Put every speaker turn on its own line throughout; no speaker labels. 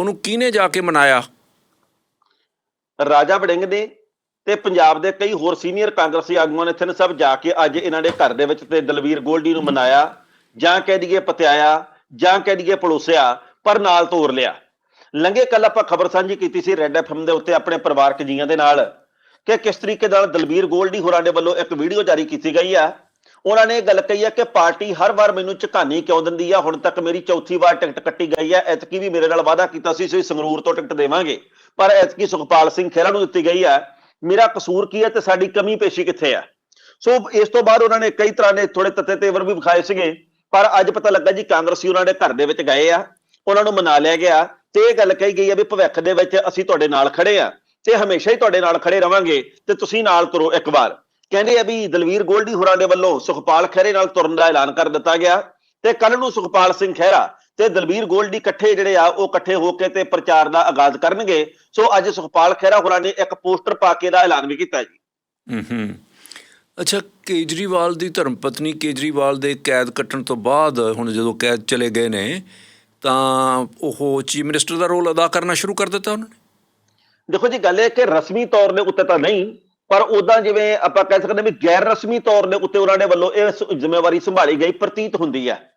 ਉਹਨੂੰ ਕਿਹਨੇ ਜਾ ਕੇ ਮਨਾਇਆ?
ਰਾਜਾ ਵੜਿੰਗ ਨੇ ਤੇ ਪੰਜਾਬ ਦੇ ਕਈ ਹੋਰ ਸੀਨੀਅਰ ਕਾਂਗਰਸੀ ਆਗੂਆਂ ਨੇ ਇੱਥੇ ਸਭ ਜਾ ਕੇ ਅੱਜ ਇਹਨਾਂ ਦੇ ਘਰ ਦੇ ਵਿੱਚ ਤੇ ਦਲਵੀਰ ਗੋਲਡੀ ਨੂੰ ਮਨਾਇਆ, ਜਾਂ ਕਹਿ ਦਈਏ ਪਤਿਆਇਆ, ਜਾਂ ਕਹਿ ਦਈਏ ਪਲੋਸਿਆ ਪਰ ਨਾਲ ਤੋਰ ਲਿਆ। ਲੰਘੇ ਕੱਲ ਆਪਾਂ ਖਬਰ ਸਾਂਝੀ ਕੀਤੀ ਸੀ ਰੈੱਡ ਐਫਐਮ ਦੇ ਉੱਤੇ ਆਪਣੇ ਪਰਿਵਾਰਕ ਜੀਆਂ ਦੇ ਨਾਲ ਕਿ ਕਿਸ ਤਰੀਕੇ ਨਾਲ ਦਲਬੀਰ ਗੋਲਡੀ ਹੋਰਾਂ ਦੇ ਵੱਲੋਂ ਇੱਕ ਵੀਡੀਓ ਜਾਰੀ ਕੀਤੀ ਗਈ ਆ। ਉਹਨਾਂ ਨੇ ਇਹ ਗੱਲ ਕਹੀ ਹੈ ਕਿ ਪਾਰਟੀ ਹਰ ਵਾਰ ਮੈਨੂੰ ਝਕਾਨੀ ਕਿਉਂ ਦਿੰਦੀ ਆ? ਹੁਣ ਤੱਕ ਮੇਰੀ ਚੌਥੀ ਵਾਰ ਟਿਕਟ ਕੱਟੀ ਗਈ ਹੈ। ਐਤਕੀ ਵੀ ਮੇਰੇ ਨਾਲ ਵਾਅਦਾ ਕੀਤਾ ਸੀ ਸੋ ਸੰਗਰੂਰ ਤੋਂ ਟਿਕਟ ਦੇਵਾਂਗੇ। ਪਰ ਐਤਕੀ ਸੁਖਪਾਲ ਸਿੰਘ ਖਹਿਰਾ ਨੂੰ ਦਿੱਤੀ ਗਈ ਹੈ। ਮੇਰਾ ਕਸੂਰ ਕੀ ਹੈ ਤੇ ਸਾਡੀ ਕਮੀ ਪੇਸ਼ੀ ਕਿੱਥੇ ਆ ਸੋ ਇਸ ਤੋਂ ਬਾਅਦ ਉਹਨਾਂ ਨੇ ਕਈ ਤਰ੍ਹਾਂ ਦੇ ਥੋੜੇ ਤੱਤੇ ਤੇਵਰ ਵੀ ਵਿਖਾਏ ਸੀਗੇ। ਪਰ ਅੱਜ ਪਤਾ ਲੱਗਾ ਜੀ ਕਾਂਗਰਸੀ ਉਹਨਾਂ ਦੇ ਘਰ ਦੇ ਵਿੱਚ ਗਏ ਆ। ਉਹਨਾਂ ਨੂੰ ਮਨਾ ਲਿਆ ਗਿਆ। ਤੇ ਇਹ ਗੱਲ ਕਹੀ ਗਈ ਹੈ ਵੀ ਭਵਿੱਖ ਦੇ ਵਿੱਚ ਅਸੀਂ ਤੁਹਾਡੇ ਨਾਲ ਖੜੇ ਆ। ਤੇ ਹਮੇਸ਼ਾ ਹੀ ਤੁਹਾਡੇ ਨਾਲ ਖੜੇ ਰਵਾਂਗੇ। ਤੇ ਤੁਸੀਂ ਨਾਲ ਤੁਰੋ ਇੱਕ ਵਾਰ। ਕਹਿੰਦੇ ਆ ਵੀ ਦਲਵੀਰ ਗੋਲਡੀ ਹੋਰਾਂ ਦੇ ਵੱਲੋਂ ਸੁਖਪਾਲ ਖਹਿਰੇ ਨਾਲ ਤੁਰਨ ਦਾ ਐਲਾਨ ਕਰ ਦਿੱਤਾ ਗਿਆ ਤੇ ਕੱਲ ਨੂੰ ਸੁਖਪਾਲ ਸਿੰਘ ਖਹਿਰਾ ਤੇ ਦਲਵੀਰ ਗੋਲਡੀ ਇਕੱਠੇ ਜਿਹੜੇ ਆ ਉਹ ਇਕੱਠੇ ਹੋ ਕੇ ਤੇ ਪ੍ਰਚਾਰ ਦਾ ਆਗਾਜ਼ ਕਰਨਗੇ। ਸੋ ਅੱਜ ਸੁਖਪਾਲ ਖਹਿਰਾ ਹੋਰਾਂ ਨੇ ਇੱਕ ਪੋਸਟਰ ਪਾ ਕੇ ਦਾ ਐਲਾਨ ਵੀ ਕੀਤਾ ਜੀ।
ਹੂੰ ਹੂੰ ਅੱਛਾ ਕੇਜਰੀਵਾਲ ਦੀ ਧਰਮ ਪਤਨੀ ਕੇਜਰੀਵਾਲ ਦੇ ਕੈਦ ਕੱਟਣ ਤੋਂ ਬਾਅਦ ਹੁਣ ਜਦੋਂ ਕੈਦ ਚਲੇ ਗਏ ਨੇ ਤਾਂ ਉਹ ਚੀਫ ਮਿਨਿਸਟਰ ਦਾ ਰੋਲ ਅਦਾ ਕਰਨਾ ਸ਼ੁਰੂ ਕਰ ਦਿੱਤਾ ਉਹਨਾਂ ਨੇ?
ਦੇਖੋ ਜੀ ਗੱਲ ਇਹ ਕਿ ਰਸਮੀ ਤੌਰ ਦੇ ਉੱਤੇ ਤਾਂ ਨਹੀਂ ਪਰ ਉਦਾਂ ਜਿਵੇਂ ਆਪਾਂ ਕਹਿ ਸਕਦੇ ਹਾਂ ਵੀ ਗੈਰ ਰਸਮੀ ਤੌਰ ਦੇ ਉੱਤੇ ਉਹਨਾਂ ਦੇ ਵੱਲੋਂ ਇਹ ਜ਼ਿੰਮੇਵਾਰੀ ਸੰਭਾਲੀ ਗਈ, ਪ੍ਰਤੀਤ ਹੁੰਦੀ ਹੈ।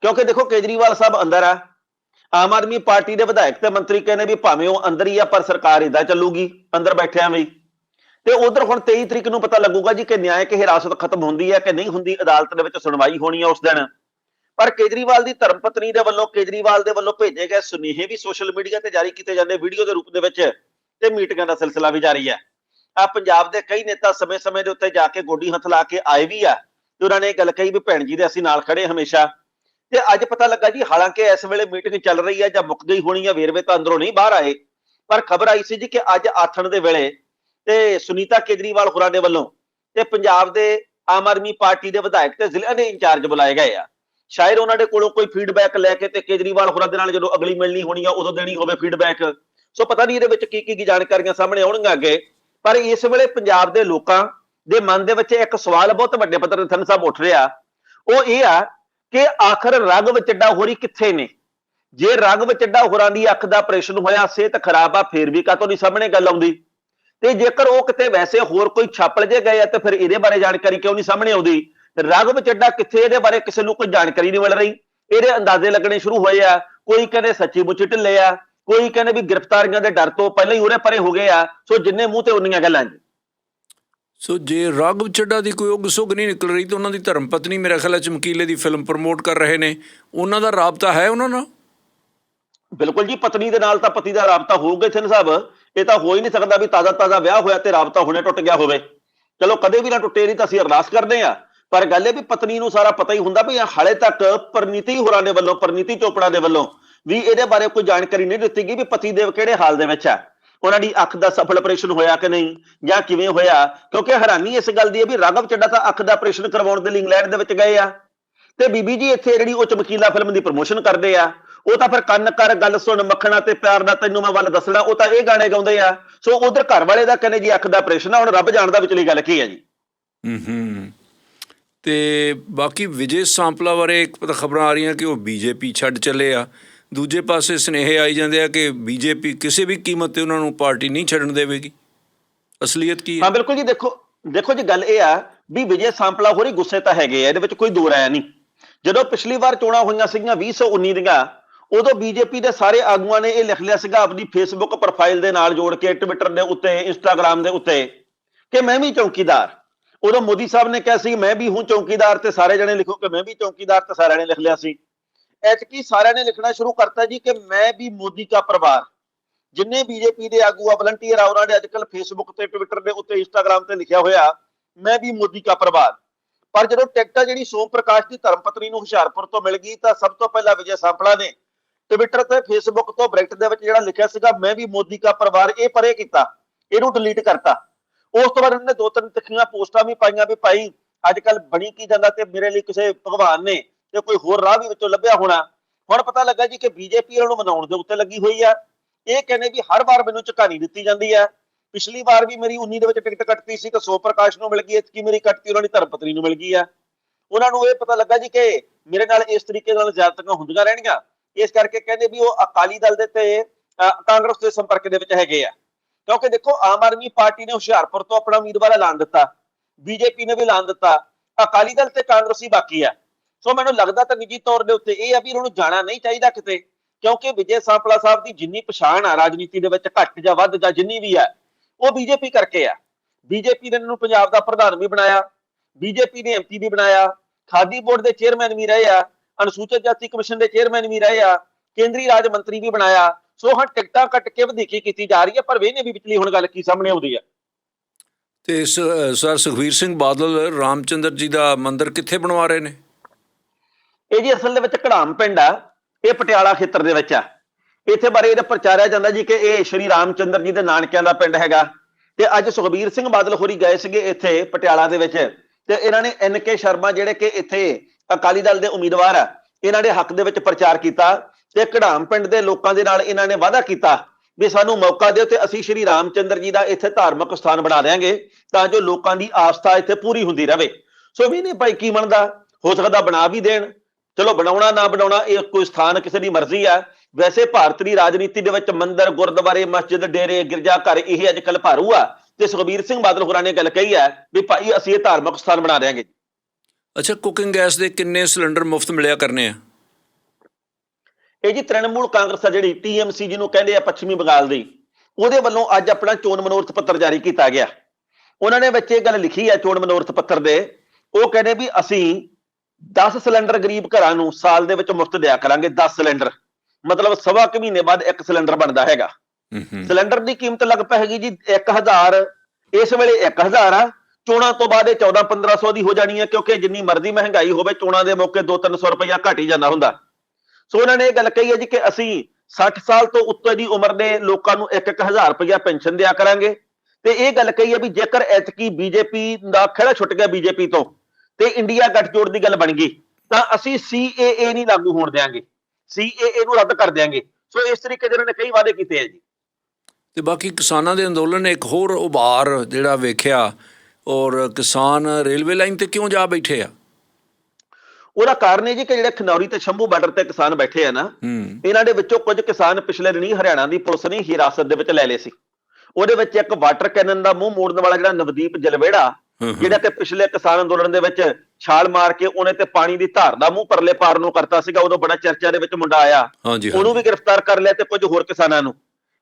ਕਿਉਂਕਿ ਦੇਖੋ ਕੇਜਰੀਵਾਲ ਸਾਹਿਬ ਅੰਦਰ ਆ। ਆਮ ਆਦਮੀ ਪਾਰਟੀ ਦੇ ਵਿਧਾਇਕ ਤੇ ਮੰਤਰੀ ਕਹਿੰਦੇ ਵੀ ਭਾਵੇਂ ਉਹ ਅੰਦਰ ਹੀ ਆ, ਪਰ ਸਰਕਾਰ ਇਦਾਂ ਚੱਲੂਗੀ, ਅੰਦਰ ਬੈਠਿਆਂ ਵੀ। ਤੇ ਉਧਰ ਹੁਣ 23 ਤਰੀਕ ਨੂੰ ਪਤਾ ਲੱਗੂਗਾ ਜੀ ਕਿ ਨਿਆਇਕ ਹਿਰਾਸਤ ਖਤਮ ਹੁੰਦੀ ਹੈ ਕਿ ਨਹੀਂ ਹੁੰਦੀ, ਅਦਾਲਤ ਦੇ ਵਿੱਚ ਸੁਣਵਾਈ ਹੋਣੀ ਹੈ ਉਸ ਦਿਨ। ਪਰ ਕੇਜਰੀਵਾਲ ਦੀ ਧਰਮ ਪਤਨੀ ਦੇ ਵੱਲੋਂ, ਕੇਜਰੀਵਾਲ ਦੇ ਵੱਲੋਂ ਭੇਜੇ ਗਏ ਸੁਨੇਹੇ ਵੀ ਸੋਸ਼ਲ ਮੀਡੀਆ ਤੇ ਜਾਰੀ ਕੀਤੇ ਜਾਂਦੇ ਵੀਡੀਓ ਦੇ ਰੂਪ ਦੇ ਵਿੱਚ ਤੇ ਮੀਟਿੰਗਾਂ ਦਾ ਸਿਲਸਿਲਾ ਵੀ ਜਾਰੀ ਹੈ। ਆ ਪੰਜਾਬ ਦੇ ਕਈ ਨੇਤਾ ਸਮੇਂ-ਸਮੇਂ ਦੇ ਉੱਤੇ ਜਾ ਕੇ ਗੋਡੀ ਹੱਥ ਲਾ ਕੇ ਆਏ ਵੀ ਆ ਤੇ ਉਹਨਾਂ ਨੇ ਇਹ ਗੱਲ ਕਹੀ ਵੀ ਭੈਣ ਜੀ ਦੇ ਅਸੀਂ ਨਾਲ ਖੜੇ ਹਮੇਸ਼ਾ। ਤੇ ਅੱਜ ਪਤਾ ਲੱਗਾ ਜੀ, ਹਾਲਾਂਕਿ ਇਸ ਵੇਲੇ ਮੀਟਿੰਗ ਚੱਲ ਰਹੀ ਹੈ ਜਾਂ ਮੁੱਕ ਗਈ ਹੋਣੀ ਹੈ ਵੇਰਵੇ ਤਾਂ ਅੰਦਰੋਂ ਨਹੀਂ ਬਾਹਰ ਆਏ। ਪਰ ਖਬਰ ਆਈ ਸੀ ਜੀ ਕਿ ਅੱਜ ਆਥਣ ਦੇ ਵੇਲੇ ਤੇ ਸੁਨੀਤਾ ਕੇਜਰੀਵਾਲ ਹੋਰਾਂ ਦੇ ਵੱਲੋਂ ਤੇ ਪੰਜਾਬ ਦੇ ਆਮ ਆਦਮੀ ਪਾਰਟੀ ਦੇ ਵਿਧਾਇਕ ਤੇ ਜ਼ਿਲ੍ਹਾ ਦੇ ਇੰਚਾਰਜ ਬੁਲਾਏ ਗਏ ਆ। ਸ਼ਾਇਦ ਉਹਨਾਂ ਦੇ ਕੋਲੋਂ ਕੋਈ ਫੀਡਬੈਕ ਲੈ ਕੇ ਤੇ ਕੇਜਰੀਵਾਲ ਹੋਰਾਂ ਦੇ ਨਾਲ ਜਦੋਂ ਅਗਲੀ ਮਿਲਣੀ ਹੋਣੀ ਆ, ਉਦੋਂ ਦੇਣੀ ਹੋਵੇ ਫੀਡਬੈਕ ਸੋ ਪਤਾ ਨਹੀਂ ਇਹਦੇ ਵਿੱਚ ਕੀ ਕੀ ਜਾਣਕਾਰੀਆਂ ਸਾਹਮਣੇ ਆਉਣਗੀਆਂ ਅੱਗੇ। ਪਰ ਇਸ ਵੇਲੇ ਪੰਜਾਬ ਦੇ ਲੋਕਾਂ ਦੇ ਮਨ ਦੇ ਵਿੱਚ ਇੱਕ ਸਵਾਲ ਬਹੁਤ ਵੱਡੇ ਪੱਧਰ ਤੇ ਥਨ ਸਾਹਿਬ ਉੱਠ ਰਿਹਾ। ਉਹ ਇਹ ਆ ਕਿ ਆਖਰ ਰਾਘਵ ਚੱਡਾ ਹੋਰੀ ਕਿੱਥੇ ਨੇ? ਜੇ ਰਗਵ ਚੱਡਾ ਹੋਰਾਂ ਦੀ ਅੱਖ ਦਾ ਆਪਰੇਸ਼ਨ ਹੋਇਆ, ਸਿਹਤ ਖਰਾਬ ਆ, ਫੇਰ ਵੀ ਕਾਤੋਂ ਨਹੀਂ ਸਾਹਮਣੇ ਗੱਲ ਆਉਂਦੀ? ਤੇ ਜੇਕਰ ਉਹ ਕਿਤੇ ਵੈਸੇ ਹੋਰ ਕੋਈ ਛਾਪਲ ਜੇ ਗਏ ਆ, ਤੇ ਫਿਰ ਇਹਦੇ ਬਾਰੇ ਜਾਣਕਾਰੀ ਕਿਉਂ ਨਹੀਂ ਸਾਹਮਣੇ ਆਉਂਦੀ? ਰਗਵ ਚੱਡਾ ਕਿੱਥੇ ਇਹਦੇ ਬਾਰੇ ਕਿਸੇ ਨੂੰ ਕੋਈ ਜਾਣਕਾਰੀ ਨਹੀਂ ਮਿਲ ਰਹੀ? ਇਹਦੇ ਅੰਦਾਜ਼ੇ ਲੱਗਣੇ ਸ਼ੁਰੂ ਹੋਏ ਆ, ਕੋਈ ਕਹਿੰਦੇ ਸੱਚੀ ਮੁੱਚੀ ਢਿੱਲੇ ਆ ਕੋਈ ਕਹਿੰਦੇ ਵੀ ਗ੍ਰਿਫਤਾਰੀਆਂ ਦੇ ਡਰ ਤੋਂ ਪਹਿਲਾਂ ਹੀ ਉਰੇ ਪਰੇ ਹੋ ਗਏ ਆ ਸੋ ਜਿੰਨੇ ਮੂੰਹ ਤੇ ਉਨੀਆਂ ਗੱਲਾਂ ਜੀ।
ਸੋ ਜੇ ਰਾਘਵ ਚੱਡਾ ਦੀ ਕੋਈ ਉਗ ਸੁਗ ਨਹੀਂ ਨਿਕਲ ਰਹੀ ਤਾਂ ਉਹਨਾਂ ਦੀ ਧਰਮ ਪਤਨੀ ਮੇਰੇ ਖਿਆਲ ਹੈ ਚਮਕੀਲੇ ਦੀ ਫਿਲਮ ਪ੍ਰਮੋਟ ਕਰ ਰਹੇ ਨੇ। ਉਹਨਾਂ ਦਾ ਰਾਬਤਾ ਹੈ ਉਹਨਾਂ ਨਾਲ?
ਬਿਲਕੁਲ ਜੀ ਪਤਨੀ ਦੇ ਨਾਲ ਤਾਂ ਪਤੀ ਦਾ ਰਾਬਤਾ ਹੋਊਗਾ ਇਥੇ ਸਾਹਿਬ। ਇਹ ਤਾਂ ਹੋ ਹੀ ਨਹੀਂ ਸਕਦਾ ਵੀ ਤਾਜ਼ਾ ਤਾਜ਼ਾ ਵਿਆਹ ਹੋਇਆ ਤੇ ਰਾਬਤਾ ਹੁਣੇ ਟੁੱਟ ਗਿਆ ਹੋਵੇ। ਚਲੋ ਕਦੇ ਵੀ ਨਾ ਟੁੱਟੇ ਨਹੀਂ ਤਾਂ ਅਸੀਂ ਅਰਦਾਸ ਕਰਦੇ ਆ ਪਰ ਗੱਲ ਇਹ ਵੀ ਪਤਨੀ ਨੂੰ ਸਾਰਾ ਪਤਾ ਹੀ ਹੁੰਦਾ ਵੀ ਹਾਲੇ ਤੱਕ ਪਰਨੀਤੀ ਹੋਰਾਂ ਦੇ ਵੱਲੋਂ ਪਰਨੀਤੀ ਚੋਪੜਾ ਦੇ ਵੱਲੋਂ ਵੀ ਇਹਦੇ ਬਾਰੇ ਕੋਈ ਜਾਣਕਾਰੀ ਨਹੀਂ ਦਿੱਤੀ ਗਈ ਵੀ ਪਤੀ ਦੇਵ ਕਿਹੜੇ ਹਾਲ ਦੇ ਵਿੱਚ ਹੈ। ਉਹਨਾਂ ਦੀ ਅੱਖ ਦਾ ਸਫਲ ਆਪਰੇਸ਼ਨ ਹੋਇਆ ਕਿ ਨਹੀਂ ਜਾਂ ਕਿਵੇਂ ਹੋਇਆ? ਕਿਉਂਕਿ ਹੈਰਾਨੀ ਇਸ ਗੱਲ ਦੀ ਹੈ ਵੀ ਰਾਘਵ ਚੱਡਾ ਤਾਂ ਅੱਖ ਦਾ ਆਪਰੇਸ਼ਨ ਕਰਵਾਉਣ ਦੇ ਲਈ ਇੰਗਲੈਂਡ ਦੇ ਵਿੱਚ ਗਏ ਆ। ਤੇ ਬੀਬੀ ਜੀ ਇੱਥੇ ਜਿਹੜੀ ਉਹ ਚਮਕੀਲਾ ਫਿਲਮ ਦੀ ਪ੍ਰਮੋਸ਼ਨ ਕਰਦੇ ਆ, ਉਹ ਤਾਂ ਫਿਰ ਕੰਨ ਕਰ, ਗੱਲ ਸੁਣ, ਮੱਖਣਾ ਤੇ ਪਿਆਰ ਦਾ ਤੈਨੂੰ ਮੈਂ ਵੱਲ ਦੱਸਣਾ, ਉਹ ਤਾਂ ਇਹ ਗਾਣੇ ਗਾਉਂਦੇ ਆ। ਸੋ ਉਧਰ ਘਰ ਵਾਲੇ ਦਾ ਕਹਿੰਦੇ ਜੀ ਅੱਖ ਦਾ ਆਪਰੇਸ਼ਨ ਆ, ਹੁਣ ਰੱਬ ਜਾਣਦਾ ਵਿਚਲੀ ਗੱਲ ਕੀ ਹੈ ਜੀ।
ਹੂੰ ਹੂੰ। ਤੇ ਬਾਕੀ ਵਿਜੇ ਸਾਂਪਲਾ ਬਾਰੇ ਇੱਕ ਪਤਾ ਖਬਰਾਂ ਆ ਰਹੀਆਂ ਕਿ ਉਹ ਬੀਜੇਪੀ ਛੱਡ ਚੱਲੇ ਆ। ਦੂਜੇ ਪਾਸੇ ਸੁਨੇਹੇ ਆਈ ਜਾਂਦੇ ਆ ਕਿ ਬੀਜੇਪੀ ਕਿਸੇ ਵੀ ਕੀਮਤ ਤੇ ਉਹਨਾਂ ਨੂੰ ਪਾਰਟੀ ਨਹੀਂ ਛੱਡਣ ਦੇਵੇਗੀ। ਅਸਲੀਅਤ ਕੀ ਹੈ?
ਹਾਂ, ਬਿਲਕੁਲ ਜੀ, ਦੇਖੋ ਦੇਖੋ ਜੀ, ਗੱਲ ਇਹ ਆ ਵੀ ਵਿਜੇ ਸਾਂਪਲਾ ਹੋਰੀ ਗੁੱਸੇ ਤਾਂ ਹੈਗੇ ਆ, ਇਹਦੇ ਵਿੱਚ ਕੋਈ ਦੋ ਰਾਇ ਨਹੀਂ। ਜਦੋਂ ਪਿਛਲੀ ਵਾਰ ਚੋਣਾਂ ਹੋਈਆਂ ਸੀਗੀਆਂ 2019 ਦੀਆਂ, ਉਦੋਂ ਬੀਜੇਪੀ ਦੇ ਸਾਰੇ ਆਗੂਆਂ ਨੇ ਇਹ ਲਿਖ ਲਿਆ ਸੀਗਾ ਆਪਣੀ ਫੇਸਬੁੱਕ ਪ੍ਰੋਫਾਈਲ ਦੇ ਨਾਲ ਜੋੜ ਕੇ ਟਵਿੱਟਰ ਦੇ ਉੱਤੇ ਇੰਸਟਾਗ੍ਰam ਦੇ ਉੱਤੇ ਕਿ ਮੈਂ ਵੀ ਚੌਕੀਦਾਰ। ਉਦੋਂ ਮੋਦੀ ਸਾਹਿਬ ਨੇ ਕਿਹਾ ਸੀ, ਮੈਂ ਵੀ ਹੂੰ ਚੌਕੀਦਾਰ ਤੇ ਸਾਰੇ ਜਣੇ ਲਿਖੋ ਕਿ ਮੈਂ ਵੀ ਚੌਕੀਦਾਰ ਤੇ ਸਾਰਿਆਂ ਨੇ ਲਿਖ ਲਿਆ ਸੀ। ਐਤਕੀ ਸਾਰਿਆਂ ਨੇ ਲਿਖਣਾ ਸ਼ੁਰੂ ਕਰਤਾ ਜੀ ਕਿ ਮੈਂ ਵੀ ਮੋਦੀ ਦਾ ਪਰਿਵਾਰ। ਜਿੰਨੇ ਬੀਜੇਪੀ ਦੇ ਆਗੂ ਆ ਵਲੰਟੀਅਰ ਆ, ਉਹਨਾਂ ਨੇ ਅੱਜਕੱਲ ਫੇਸਬੁੱਕ ਤੇ ਟਵਿੱਟਰ ਦੇ ਉੱਤੇ ਇੰਸਟਾਗ੍ਰam ਤੇ ਲਿਖਿਆ ਹੋਇਆ, ਮੈਂ ਵੀ ਮੋਦੀ ਦਾ ਪਰਿਵਾਰ। ਪਰ ਜਦੋਂ ਟਿਕਟ ਜਿਹੜੀ ਸੋਮ ਪ੍ਰਕਾਸ਼ ਦੀ ਧਰਮ ਨੂੰ ਹੁਸ਼ਿਆਰਪੁਰ ਤੋਂ ਮਿਲ ਗਈ, ਤਾਂ ਸਭ ਤੋਂ ਪਹਿਲਾਂ ਵਿਜੇ ਸਾਂਪਲਾ ਨੇ ਟਵਿੱਟਰ ਤੇ ਫੇਸਬੁੱਕ ਤੋਂ ਬ੍ਰੈਕਟ ਦੇ ਵਿੱਚ ਜਿਹੜਾ ਲਿਖਿਆ ਸੀਗਾ, ਮੈਂ ਵੀ ਮੋਦੀ ਦਾ ਪਰਿਵਾਰ, ਇਹ ਪਰੇ ਕੀਤਾ, ਇਹਨੂੰ ਡਿਲੀਟ ਕਰਤਾ। ਉਸ ਤੋਂ ਬਾਅਦ ਉਹਨੇ ਦੋ ਤਿੰਨ ਤਿੱਖੀਆਂ ਪੋਸਟਾਂ ਵੀ ਪਾਈਆਂ ਵੀ ਭਾਈ ਅੱਜ ਕੱਲ ਬਣੀ ਕੀ ਜਾਂਦਾ ਤੇ ਮੇਰੇ ਲਈ ਕਿਸੇ ਭਗਵਾਨ ਨੇ ਤੇ ਕੋਈ ਹੋਰ ਰਾਹ ਵੀ ਵਿੱਚੋਂ ਲੱਭਿਆ ਹੋਣਾ, ਹੁਣ ਪਤਾ ਲੱਗਾ ਜੀ ਕਿ ਬੀਜੇਪੀ ਇਹਨਾਂ ਨੂੰ ਮਨਾਉਣ ਦੇ ਉੱਤੇ ਲੱਗੀ ਹੋਈ ਆ। ਇਹ ਕਹਿੰਦੇ ਵੀ ਹਰ ਵਾਰ ਮੈਨੂੰ ਝਕਾਨੀ ਦਿੱਤੀ ਜਾਂਦੀ ਆ। ਪਿਛਲੀ ਵਾਰ ਵੀ ਮੇਰੀ 19 ਦੇ ਵਿੱਚ ਟਿਕਟ ਕੱਟਤੀ ਸੀ ਤਾਂ ਸੋ ਪ੍ਰਕਾਸ਼ ਨੂੰ ਮਿਲ ਗਈ ਇਤਕੀ ਮੇਰੀ ਕੱਟਤੀ, ਉਹਨਾਂ ਦੀ ਧਰਮਪਤਨੀ ਨੂੰ ਮਿਲ ਗਈ ਆ। ਉਹਨਾਂ ਨੂੰ ਇਹ ਪਤਾ ਲੱਗਾ ਜੀ ਕਿ ਮੇਰੇ ਨਾਲ ਇਸ ਤਰੀਕੇ ਨਾਲ ਜ਼ਿਆਦਤੀਆਂ ਹੁੰਦੀਆਂ ਰਹਿਣਗੀਆਂ। ਇਸ ਕਰਕੇ ਕਹਿੰਦੇ ਵੀ ਉਹ ਅਕਾਲੀ ਦਲ ਦੇ ਤੇ ਅਹ ਕਾਂਗਰਸ ਦੇ ਸੰਪਰਕ ਦੇ ਵਿੱਚ ਹੈਗੇ ਆ। ਕਿਉਂਕਿ ਦੇਖੋ, ਆਮ ਆਦਮੀ ਪਾਰਟੀ ਨੇ ਹੁਸ਼ਿਆਰਪੁਰ ਤੋਂ ਆਪਣਾ ਉਮੀਦਵਾਰ ਐਲਾਨ ਦਿੱਤਾ। ਬੀਜੇਪੀ ਨੇ ਵੀ ਐਲਾਨ ਦਿੱਤਾ। ਅਕਾਲੀ ਦਲ ਤੇ ਕਾਂਗਰਸੀ ਬਾਕੀ ਆ। ਸੋ ਮੈਨੂੰ ਲੱਗਦਾ ਤਾਂ ਨਿੱਜੀ ਤੌਰ ਦੇ ਉੱਤੇ ਇਹ ਆ ਵੀ ਇਹਨਾਂ ਨੂੰ ਜਾਣਾ ਨਹੀਂ ਚਾਹੀਦਾ ਕਿਤੇ, ਕਿਉਂਕਿ ਵਿਜੇ ਸਾਂਪਲਾ ਸਾਹਿਬ ਦੀ ਜਿੰਨੀ ਪਛਾਣ ਆ ਰਾਜਨੀਤੀ ਦੇ ਵਿੱਚ ਘੱਟ ਜਾਂ ਵੱਧ ਜਾਂ ਜਿੰਨੀ ਵੀ ਆ, ਉਹ ਬੀਜੇਪੀ ਕਰਕੇ ਆ। ਬੀਜੇਪੀ ਨੇ ਇਹਨਾਂ ਨੂੰ ਪੰਜਾਬ ਦਾ ਪ੍ਰਧਾਨ ਵੀ ਬਣਾਇਆ, ਬੀਜੇਪੀ ਨੇ ਐਮਪੀ ਵੀ ਬਣਾਇਆ, ਖਾਦੀ ਬੋਰਡ ਦੇ ਚੇਅਰਮੈਨ ਵੀ ਰਹੇ ਆ, ਅਨੁਸੂਚਿਤ ਜਾਤੀ ਕਮਿਸ਼ਨ ਦੇ ਚੇਅਰਮੈਨ ਵੀ ਰਹੇ ਆ, ਕੇਂਦਰੀ ਰਾਜ ਮੰਤਰੀ ਵੀ ਬਣਾਇਆ। ਸੋ ਹੁਣ ਟਿਕਟਾਂ ਕੱਟ ਕੇ ਵਧੀਕੀ ਕੀਤੀ ਜਾ ਰਹੀ ਹੈ ਪਰ ਵੇਨੇ ਵੀ ਵਿਚਲੀ ਹੁਣ ਗੱਲ ਕੀ ਸਾਹਮਣੇ ਆਉਂਦੀ ਹੈ
ਤੇ ਸਰ ਸੁਖਵੀਰ ਸਿੰਘ ਬਾਦਲ ਰਾਮਚੰਦਰ ਜੀ ਦਾ ਮੰਦਿਰ ਕਿੱਥੇ ਬਣਵਾ ਰਹੇ ਨੇ?
ਇਹ ਜੀ ਅਸਲ ਦੇ ਵਿੱਚ ਘੜਾਮ ਪਿੰਡ ਆ, ਇਹ ਪਟਿਆਲਾ ਖੇਤਰ ਦੇ ਵਿੱਚ ਆ। ਇੱਥੇ ਬਾਰੇ ਇਹਦਾ ਪ੍ਰਚਾਰਿਆ ਜਾਂਦਾ ਜੀ ਕਿ ਇਹ ਸ਼੍ਰੀ ਰਾਮਚੰਦਰ ਜੀ ਦੇ ਨਾਨਕਿਆਂ ਦਾ ਪਿੰਡ ਹੈਗਾ। ਤੇ ਅੱਜ ਸੁਖਬੀਰ ਸਿੰਘ ਬਾਦਲ ਹੋਰੀ ਗਏ ਸੀਗੇ ਇੱਥੇ ਪਟਿਆਲਾ ਦੇ ਵਿੱਚ ਤੇ ਇਹਨਾਂ ਨੇ ਐਨ ਕੇ ਸ਼ਰਮਾ ਜਿਹੜੇ ਕਿ ਇੱਥੇ ਅਕਾਲੀ ਦਲ ਦੇ ਉਮੀਦਵਾਰ ਆ, ਇਹਨਾਂ ਦੇ ਹੱਕ ਦੇ ਵਿੱਚ ਪ੍ਰਚਾਰ ਕੀਤਾ ਤੇ ਘੜਾਮ ਪਿੰਡ ਦੇ ਲੋਕਾਂ ਦੇ ਨਾਲ ਇਹਨਾਂ ਨੇ ਵਾਅਦਾ ਕੀਤਾ ਵੀ ਸਾਨੂੰ ਮੌਕਾ ਦਿਓ ਤੇ ਅਸੀਂ ਸ਼੍ਰੀ ਰਾਮਚੰਦਰ ਜੀ ਦਾ ਇੱਥੇ ਧਾਰਮਿਕ ਸਥਾਨ ਬਣਾ ਦਿਆਂਗੇ ਤਾਂ ਜੋ ਲੋਕਾਂ ਦੀ ਆਸਥਾ ਇੱਥੇ ਪੂਰੀ ਹੁੰਦੀ ਰਹੇ। ਸੋ ਵੀ ਨਹੀਂ ਭਾਈ ਕੀ ਬਣਦਾ? ਹੋ ਸਕਦਾ ਬਣਾ ਵੀ ਦੇਣ। ਚਲੋ ਬਣਾਉਣਾ ਨਾ ਬਣਾਉਣਾ ਇਹ ਕੋਈ ਸਥਾਨ ਕਿਸੇ ਦੀ ਮਰਜ਼ੀ ਆ। ਵੈਸੇ ਭਾਰਤ ਦੀ ਰਾਜਨੀਤੀ ਦੇ ਵਿੱਚ ਮੰਦਿਰ ਗੁਰਦੁਆਰੇ ਮਸਜਿਦ ਡੇਰੇ ਗਿਰਜਾ ਘਰ ਇਹ ਅੱਜ ਕੱਲ ਭਾਰੂ ਆ। ਤੇ ਸੁਖਬੀਰ ਸਿੰਘ ਬਾਦਲ ਹੋਰਾਂ ਨੇ ਗੱਲ ਕਹੀ ਹੈ ਵੀ ਭਾਈ ਅਸੀਂ ਇਹ ਧਾਰਮਿਕ ਸਥਾਨ ਬਣਾ ਦੇਾਂਗੇ
ਅੱਛਾ ਕੁਕਿੰਗ ਗੈਸ ਦੇ ਕਿੰਨੇ ਸਿਲੰਡਰ ਮੁਫਤ ਮਿਲਿਆ ਕਰਨੇ ਆ?
ਇਹ ਜੀ ਤ੍ਰਿਣਮੂਲ ਕਾਂਗਰਸ ਆ ਜਿਹੜੀ ਟੀਐਮਸੀ ਜਿਹਨੂੰ ਕਹਿੰਦੇ ਆ ਪੱਛਮੀ ਬੰਗਾਲ ਦੀ। ਉਹਦੇ ਵੱਲੋਂ ਅੱਜ ਆਪਣਾ ਚੋਣ ਮਨੋਰਥ ਪੱਤਰ ਜਾਰੀ ਕੀਤਾ ਗਿਆ। ਉਹਨਾਂ ਨੇ ਵਿੱਚ ਇਹ ਗੱਲ ਲਿਖੀ ਹੈ ਚੋਣ ਮਨੋਰਥ ਪੱਤਰ ਦੇ। ਉਹ ਕਹਿੰਦੇ ਵੀ ਅਸੀਂ 10 ਸਿਲੰਡਰ ਗਰੀਬ ਘਰਾਂ ਨੂੰ ਸਾਲ ਦੇ ਵਿੱਚ ਮੁਫਤ ਦਿਆ ਕਰਾਂਗੇ 10 ਸਿਲੰਡਰ। ਮਤਲਬ ਸਵਾ ਕੁ ਮਹੀਨੇ ਬਾਅਦ ਇੱਕ ਸਿਲੰਡਰ ਬਣਦਾ ਹੈਗਾ। ਸਿਲੰਡਰ ਦੀ ਕੀਮਤ ਲੱਗ ਪੈਗੀ ਜੀ 1000 ਇਸ ਵੇਲੇ 1000 ਆ। ਚੋਣਾਂ ਤੋਂ ਬਾਅਦ ਇਹ 14 1500 ਦੀ ਹੋ ਜਾਣੀ ਹੈ ਕਿਉਂਕਿ ਜਿੰਨੀ ਮਰਜ਼ੀ ਮਹਿੰਗਾਈ ਹੋਵੇ ਚੋਣਾਂ ਦੇ ਮੌਕੇ 2-300 ਰੁਪਇਆ ਘਟ ਹੀ ਜਾਂਦਾ ਹੁੰਦਾ। ਸੋ ਉਹਨਾਂ ਨੇ ਇਹ ਗੱਲ ਕਹੀ ਹੈ ਜੀ ਕਿ ਅਸੀਂ 60 ਸਾਲ ਤੋਂ ਉੱਤੇ ਦੀ ਉਮਰ ਦੇ ਲੋਕਾਂ ਨੂੰ 1-1000 ਰੁਪਇਆ ਪੈਨਸ਼ਨ ਦਿਆ ਕਰਾਂਗੇ। ਤੇ ਇਹ ਗੱਲ ਕਹੀ ਹੈ ਵੀ ਜੇਕਰ ਐਤਕੀ ਬੀਜੇਪੀ ਦਾ ਖੜਾ ਛੁੱਟ ਗਿਆ ਬੀਜੇਪੀ ਤੋਂ ਤੇ ਇੰਡੀਆ ਗੱਠਜੋੜ ਦੀ ਗੱਲ ਬਣ ਗਈ ਤਾਂ ਅਸੀਂ ਸੀਏਏ ਨਹੀਂ ਲਾਗੂ ਹੋਣ ਦੇਾਂਗੇ ਸੀਏਏ ਨੂੰ ਰੱਦ ਕਰ ਦੇਾਂਗੇ ਸੋ ਇਸ ਤਰੀਕੇ ਦੇ ਉਹਨਾਂ ਨੇ ਕਈ ਵਾਅਦੇ ਕੀਤੇ ਆ ਜੀ।
ਤੇ ਬਾਕੀ ਕਿਸਾਨਾਂ ਦੇ ਅੰਦੋਲਨ ਨੇ ਇੱਕ ਹੋਰ ਉਭਾਰ ਜਿਹੜਾ ਵੇਖਿਆ ਔਰ ਕਿਸਾਨ ਰੇਲਵੇ ਲਾਈਨ ਤੇ ਕਿਉਂ ਜਾ ਬੈਠੇ ਆ?
ਉਹਦਾ ਕਾਰਨ ਇਹ ਜੀ ਕਿ ਜਿਹੜੇ ਖਨੌਰੀ ਤੇ ਸ਼ੰਭੂ ਬਾਰਡਰ ਤੇ ਕਿਸਾਨ ਬੈਠੇ ਆ ਨਾ ਇਹਨਾਂ ਦੇ ਵਿੱਚੋਂ ਕੁਝ ਕਿਸਾਨ ਪਿਛਲੇ ਦਿਨੀ ਹਰਿਆਣਾ ਦੀ ਪੁਲਿਸ ਨੇ ਹਿਰਾਸਤ ਦੇ ਵਿੱਚ ਲੈ ਲਏ ਸੀ। ਉਹਦੇ ਵਿੱਚ ਇੱਕ ਵਾਟਰ ਕੈਨਨ ਦਾ ਮੂੰਹ ਮੋੜਨ ਵਾਲਾ ਜਿਹੜਾ ਨਵਦੀਪ ਜਲਵੇੜਾ। ਜਿਹੜਾ ਕਿ ਪਿਛਲੇ ਕਿਸਾਨ ਅੰਦੋਲਨ ਦੇ ਵਿੱਚ ਛਾਲ ਮਾਰ ਕੇ ਉਹਨੇ ਤੇ ਪਾਣੀ ਦੀ ਧਾਰ ਦਾ ਮੂੰਹ ਪਰਲੇ ਪਾਰ ਨੂੰ ਕਰਤਾ ਸੀਗਾ ਉਦੋਂ ਬੜਾ ਚਰਚਾ ਦੇ ਵਿੱਚ ਮੁੰਡਾ ਆਇਆ। ਉਹਨੂੰ ਵੀ ਗ੍ਰਿਫਤਾਰ ਕਰ ਲਿਆ ਤੇ ਕੁਝ ਹੋਰ ਕਿਸਾਨਾਂ ਨੂੰ।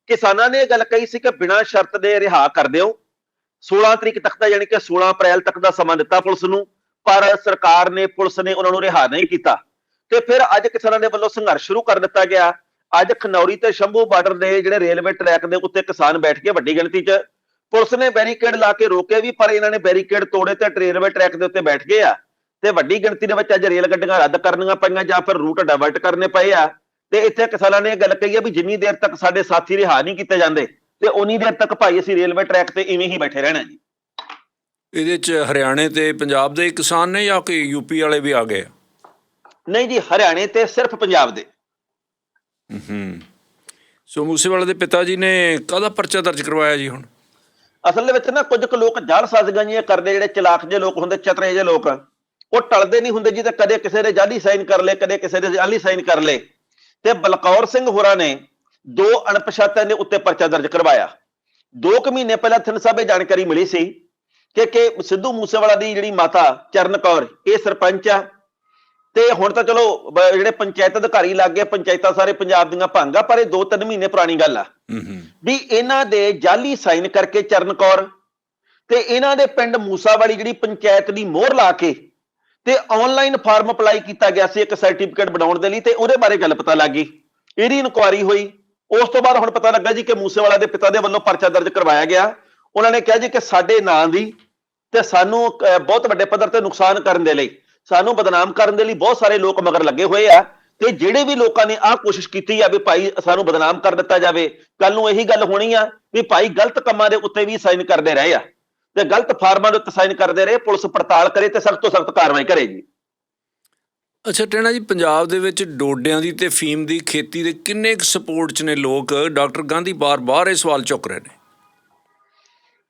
ਕਿਸਾਨਾਂ ਨੇ ਇਹ ਗੱਲ ਕਹੀ ਸੀ ਕਿ ਬਿਨਾਂ ਸ਼ਰਤ ਦੇ ਰਿਹਾ ਕਰ ਦਿਓ। 16 ਤਰੀਕ ਤੱਕ ਦਾ ਯਾਨੀ ਕਿ 16 ਅਪ੍ਰੈਲ ਤੱਕ ਦਾ ਸਮਾਂ ਦਿੱਤਾ ਪੁਲਿਸ ਨੂੰ ਪਰ ਸਰਕਾਰ ਨੇ ਪੁਲਿਸ ਨੇ ਉਹਨਾਂ ਨੂੰ ਰਿਹਾ ਨਹੀਂ ਕੀਤਾ। ਤੇ ਫਿਰ ਅੱਜ ਕਿਸਾਨਾਂ ਦੇ ਵੱਲੋਂ ਸੰਘਰਸ਼ ਸ਼ੁਰੂ ਕਰ ਦਿੱਤਾ ਗਿਆ। ਅੱਜ ਖਨੌਰੀ ਤੇ ਸ਼ੰਭੂ ਬਾਰਡਰ ਦੇ ਜਿਹੜੇ ਰੇਲਵੇ ਟਰੈਕ ਦੇ ਉੱਤੇ ਕਿਸਾਨ ਬੈਠ ਕੇ ਵੱਡੀ ਗਿਣਤੀ 'ਚ ਪੁਲਿਸ ਨੇ ਬੈਰੀਕੇਡ ਲਾ ਕੇ ਰੋਕੇ ਵੀ ਪਰ ਇਹਨਾਂ ਨੇ ਬੈਰੀਕੇਡ ਤੋੜੇ ਤੇ ਰੇਲਵੇ ਟਰੈਕ ਦੇ ਉੱਤੇ ਬੈਠ ਗਏ ਆ। ਤੇ ਵੱਡੀ ਗਿਣਤੀ ਦੇ ਵਿੱਚ ਅੱਜ ਰੇਲ ਗੱਡੀਆਂ ਰੱਦ ਕਰਨੀਆਂ ਪਈਆਂ ਜਾਂ ਫਿਰ ਰੂਟ ਡਾਇਵਰਟ ਕਰਨੇ ਪਏ ਆ। ਤੇ ਇੱਥੇ ਕਿਸਾਨਾਂ ਨੇ ਇਹ ਗੱਲ ਕਹੀ ਹੈ ਵੀ ਜਿੰਨੀ ਦੇਰ ਤੱਕ ਸਾਡੇ ਸਾਥੀ ਰਿਹਾ ਨਹੀਂ ਕੀਤੇ ਜਾਂਦੇ ਤੇ ਉਨੀ ਦੇਰ ਤੱਕ ਭਾਈ ਅਸੀਂ ਰੇਲਵੇ ਟਰੈਕ ਤੇ ਇਵੇਂ ਹੀ ਬੈਠੇ ਰਹਿਣਾ ਜੀ।
ਇਹਦੇ ਚ ਹਰਿਆਣੇ ਤੇ ਪੰਜਾਬ ਦੇ ਕਿਸਾਨ ਨੇ ਜਾਂ ਕਿ ਯੂਪੀ ਵਾਲੇ ਵੀ ਆ ਗਏ ਆ?
ਨਹੀਂ ਜੀ ਹਰਿਆਣੇ ਤੇ ਸਿਰਫ ਪੰਜਾਬ ਦੇ।
ਹੂੰ। ਸੋ ਮੂਸੇਵਾਲੇ ਦੇ ਪਿਤਾ ਜੀ ਨੇ ਕਾਹਦਾ ਪਰਚਾ ਦਰਜ ਕਰਵਾਇਆ ਜੀ ਹੁਣ?
ਅਸਲ ਦੇ ਵਿੱਚ ਨਾ ਕੁਝ ਕੁ ਲੋਕ ਜਾਲ ਸਾਜ਼ਗਾਈਆਂ ਕਰਦੇ ਜਿਹੜੇ ਚਲਾਕ ਜਿਹੇ ਲੋਕ ਹੁੰਦੇ, ਚਤਰੇ ਜਿਹੇ ਲੋਕ। ਉਹ ਟਲਦੇ ਨਹੀਂ ਹੁੰਦੇ ਜੀ ਤੇ ਕਦੇ ਕਿਸੇ ਦੇ ਜਾਲੀ ਸਾਈਨ ਕਰ ਲਏ, ਕਦੇ ਕਿਸੇ ਦੇ ਜਾਲੀ ਸਾਈਨ ਕਰ ਲਏ। ਤੇ ਬਲਕੌਰ ਸਿੰਘ ਹੋਰਾਂ ਨੇ ਦੋ ਅਣਪਛਾਤਿਆਂ ਦੇ ਉੱਤੇ ਪਰਚਾ ਦਰਜ ਕਰਵਾਇਆ। ਦੋ ਕੁ ਮਹੀਨੇ ਪਹਿਲਾਂ ਥਿੰਨ ਸਾਹਿਬ ਇਹ ਜਾਣਕਾਰੀ ਮਿਲੀ ਸੀ ਕਿ ਕਿ ਸਿੱਧੂ ਮੂਸੇਵਾਲਾ ਦੀ ਜਿਹੜੀ ਮਾਤਾ ਚਰਨ ਕੌਰ, ਇਹ ਸਰਪੰਚ ਆ। ਤੇ ਹੁਣ ਤਾਂ ਚਲੋ ਜਿਹੜੇ ਪੰਚਾਇਤ ਅਧਿਕਾਰੀ ਲੱਗ ਗਏ, ਪੰਚਾਇਤਾਂ ਸਾਰੇ ਪੰਜਾਬ ਦੀਆਂ ਭੰਗ ਆ, ਪਰ ਇਹ ਦੋ ਤਿੰਨ ਮਹੀਨੇ ਪੁਰਾਣੀ ਗੱਲ ਆ। ਵੀ ਇਹਨਾਂ ਦੇ ਜਾਲੀ ਸਾਈਨ ਕਰਕੇ ਚਰਨ ਕੌਰ ਤੇ ਇਹਨਾਂ ਦੇ ਪਿੰਡ ਮੂਸਾਵਾਲੀ ਜਿਹੜੀ ਪੰਚਾਇਤ ਦੀ ਮੋਹਰ ਲਾ ਕੇ ਤੇ ਆਨਲਾਈਨ ਫਾਰਮ ਅਪਲਾਈ ਕੀਤਾ ਗਿਆ ਸੀ ਇੱਕ ਸਰਟੀਫਿਕੇਟ ਬਣਾਉਣ ਦੇ ਲਈ ਤੇ ਉਹਦੇ ਬਾਰੇ ਗੱਲ ਪਤਾ ਲੱਗ ਗਈ। ਇਹਦੀ ਇਨਕੁਆਰੀ ਹੋਈ। ਉਸ ਤੋਂ ਬਾਅਦ ਹੁਣ ਪਤਾ ਲੱਗਾ ਜੀ ਕਿ ਮੂਸੇਵਾਲਾ ਦੇ ਪਿਤਾ ਦੇ ਵੱਲੋਂ ਪਰਚਾ ਦਰਜ ਕਰਵਾਇਆ ਗਿਆ। ਉਹਨਾਂ ਨੇ ਕਿਹਾ ਜੀ ਕਿ ਸਾਡੇ ਨਾਂ ਦੀ ਤੇ ਸਾਨੂੰ ਬਹੁਤ ਵੱਡੇ ਪੱਧਰ ਤੇ ਨੁਕਸਾਨ ਕਰਨ ਦੇ ਲਈ, ਸਾਨੂੰ ਬਦਨਾਮ ਕਰਨ ਦੇ ਲਈ ਬਹੁਤ ਸਾਰੇ ਲੋਕ ਮਗਰ ਲੱਗੇ ਹੋਏ ਆ। ਤੇ ਜਿਹੜੇ ਵੀ ਲੋਕਾਂ ਨੇ ਆਹ ਕੋਸ਼ਿਸ਼ ਕੀਤੀ ਆ ਵੀ ਭਾਈ ਸਾਨੂੰ ਬਦਨਾਮ ਕਰ ਦਿੱਤਾ ਜਾਵੇ ਕੱਲ ਨੂੰ ਇਹੀ ਗੱਲ ਹੋਣੀ ਆ ਵੀ ਭਾਈ ਗਲਤ ਕੰਮਾਂ ਦੇ ਉੱਤੇ ਵੀ ਸਾਈਨ ਕਰਦੇ ਰਹੇ ਆ। ਤੇ ਗਲਤ ਫਾਰਮਾਂ ਦੇ ਉੱਤੇ ਸਾਈਨ ਕਰਦੇ ਰਹੇ ਪੁਲਿਸ ਪੜਤਾਲ ਕਰੇ ਤੇ ਸਖਤ ਤੋਂ ਸਖਤ ਕਾਰਵਾਈ ਕਰੇ ਜੀ।
ਅੱਛਾ ਟੈਣਾ ਜੀ ਪੰਜਾਬ ਦੇ ਵਿੱਚ ਡੋਡਿਆਂ ਦੀ ਤੇ ਫੀਮ ਦੀ ਖੇਤੀ ਦੇ ਕਿੰਨੇ ਕੁ ਸਪੋਰਟ ਚ ਨੇ ਲੋਕ? ਡਾਕਟਰ ਗਾਂਧੀ ਬਾਰ-ਬਾਰ ਇਹ ਸਵਾਲ ਚੁੱਕ ਰਹੇ ਨੇ।